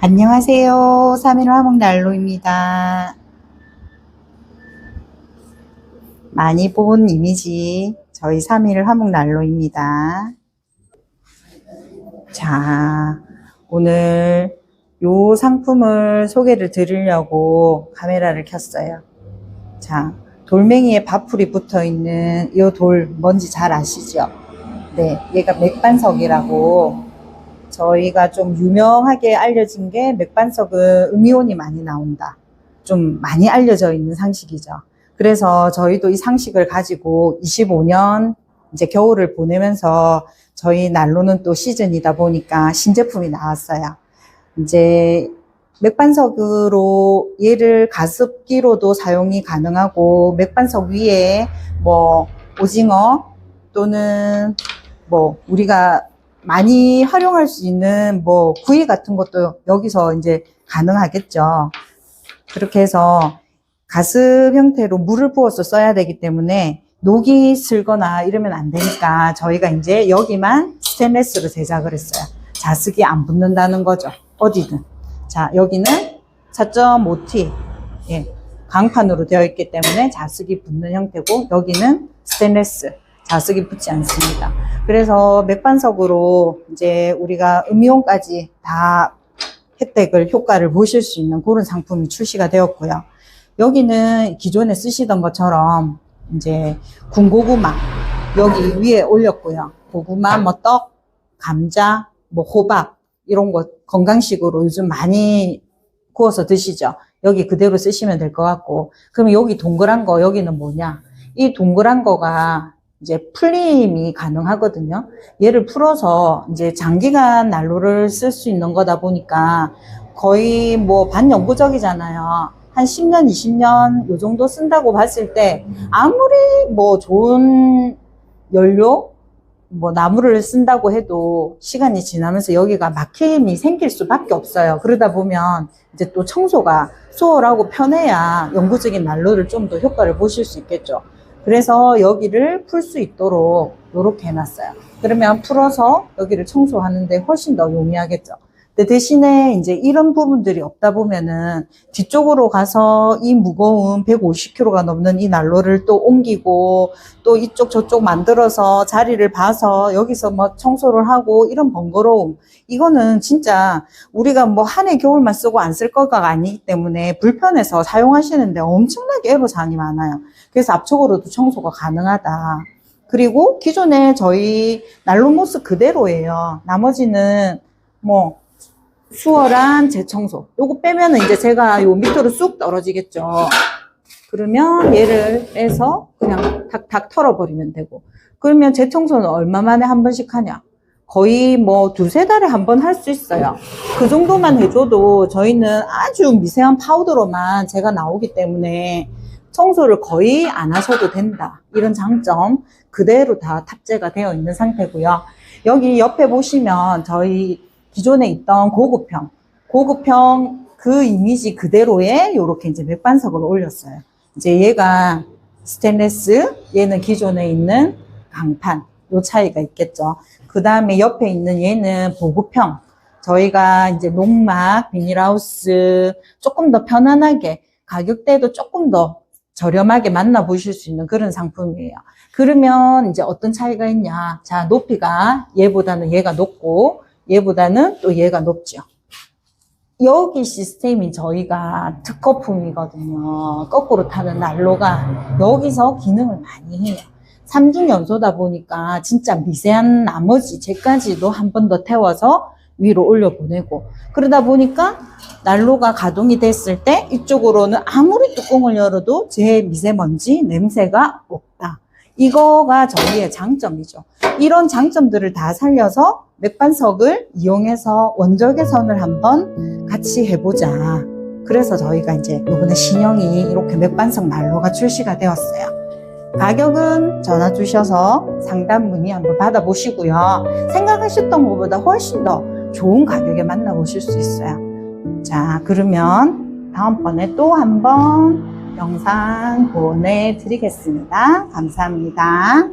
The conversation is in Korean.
안녕하세요. 3일 화목난로입니다. 많이 본 이미지 저희 3일 화목난로입니다. 자, 오늘 요 상품을 소개를 드리려고 카메라를 켰어요. 자, 돌멩이에 밥풀이 붙어 있는 이 돌 뭔지 잘 아시죠? 네, 얘가 맥반석이라고 저희가 좀 유명하게 알려진 게 맥반석은 음이온이 많이 나온다. 좀 많이 알려져 있는 상식이죠. 그래서 저희도 이 상식을 가지고 25년 이제 겨울을 보내면서 저희 난로는 또 시즌이다 보니까 신제품이 나왔어요. 이제 맥반석으로 얘를 가습기로도 사용이 가능하고 맥반석 위에 뭐 오징어 또는 뭐 우리가 많이 활용할 수 있는 뭐 구이 같은 것도 여기서 이제 가능하겠죠. 그렇게 해서 가습 형태로 물을 부어서 써야 되기 때문에 녹이 슬거나 이러면 안 되니까 저희가 이제 여기만 스테인레스로 제작을 했어요. 자석이 안 붙는다는 거죠. 어디든. 자, 여기는 4.5T. 예, 강판으로 되어 있기 때문에 자석이 붙는 형태고 여기는 스테인레스. 자석이 붙지 않습니다. 그래서 맥반석으로 이제 우리가 음이온까지 다 혜택을, 효과를 보실 수 있는 그런 상품이 출시가 되었고요. 여기는 기존에 쓰시던 것처럼 이제 군고구마 여기 위에 올렸고요. 고구마, 뭐 떡, 감자, 뭐 호박 이런 거 건강식으로 요즘 많이 구워서 드시죠. 여기 그대로 쓰시면 될 것 같고 그럼 여기 동그란 거 여기는 뭐냐? 이 동그란 거가 이제 풀림이 가능하거든요. 얘를 풀어서 이제 장기간 난로를 쓸 수 있는 거다 보니까 거의 뭐 반영구적이잖아요. 한 10년, 20년 요 정도 쓴다고 봤을 때 아무리 뭐 좋은 연료, 뭐 나무를 쓴다고 해도 시간이 지나면서 여기가 막힘이 생길 수밖에 없어요. 그러다 보면 이제 또 청소가 수월하고 편해야 영구적인 난로를 좀 더 효과를 보실 수 있겠죠. 그래서 여기를 풀 수 있도록 이렇게 해놨어요. 그러면 풀어서 여기를 청소하는데 훨씬 더 용이하겠죠. 근데 대신에 이제 이런 부분들이 없다 보면은 뒤쪽으로 가서 이 무거운 150kg가 넘는 이 난로를 또 옮기고 또 이쪽 저쪽 만들어서 자리를 봐서 여기서 뭐 청소를 하고 이런 번거로움 이거는 진짜 우리가 뭐 한 해 겨울만 쓰고 안 쓸 거가 아니기 때문에 불편해서 사용하시는데 엄청나게 애로사항이 많아요. 그래서 앞쪽으로도 청소가 가능하다. 그리고 기존에 저희 난로 모스 그대로예요. 나머지는 뭐 수월한 재청소. 요거 빼면은 이제 제가 요 밑으로 쑥 떨어지겠죠. 그러면 얘를 빼서 그냥 탁탁 털어버리면 되고. 그러면 재청소는 얼마 만에 한 번씩 하냐? 거의 뭐 두세 달에 한 번 할 수 있어요. 그 정도만 해줘도 저희는 아주 미세한 파우더로만 제가 나오기 때문에 청소를 거의 안 하셔도 된다. 이런 장점 그대로 다 탑재가 되어 있는 상태고요. 여기 옆에 보시면 저희 기존에 있던 고급형, 고급형 그 이미지 그대로의 이렇게 이제 맥반석을 올렸어요. 이제 얘가 스테인레스, 얘는 기존에 있는 강판, 요 차이가 있겠죠. 그 다음에 옆에 있는 얘는 보급형. 저희가 이제 농막, 비닐하우스 조금 더 편안하게 가격대도 조금 더 저렴하게 만나보실 수 있는 그런 상품이에요. 그러면 이제 어떤 차이가 있냐. 자, 높이가 얘보다는 얘가 높고 얘보다는 또 얘가 높죠. 여기 시스템이 저희가 특허품이거든요. 거꾸로 타는 난로가 여기서 기능을 많이 해요. 3중 연소다 보니까 진짜 미세한 나머지 재까지도 한 번 더 태워서 위로 올려보내고 그러다 보니까 난로가 가동이 됐을 때 이쪽으로는 아무리 뚜껑을 열어도 제 미세먼지 냄새가 없다. 이거가 저희의 장점이죠. 이런 장점들을 다 살려서 맥반석을 이용해서 원적 개선을 한번 같이 해보자. 그래서 저희가 이제 이번에 신형이 이렇게 맥반석 난로가 출시가 되었어요. 가격은 전화 주셔서 상담 문의 한번 받아보시고요. 생각하셨던 것보다 훨씬 더 좋은 가격에 만나보실 수 있어요. 자, 그러면 다음번에 또 한번 영상 보내드리겠습니다. 감사합니다.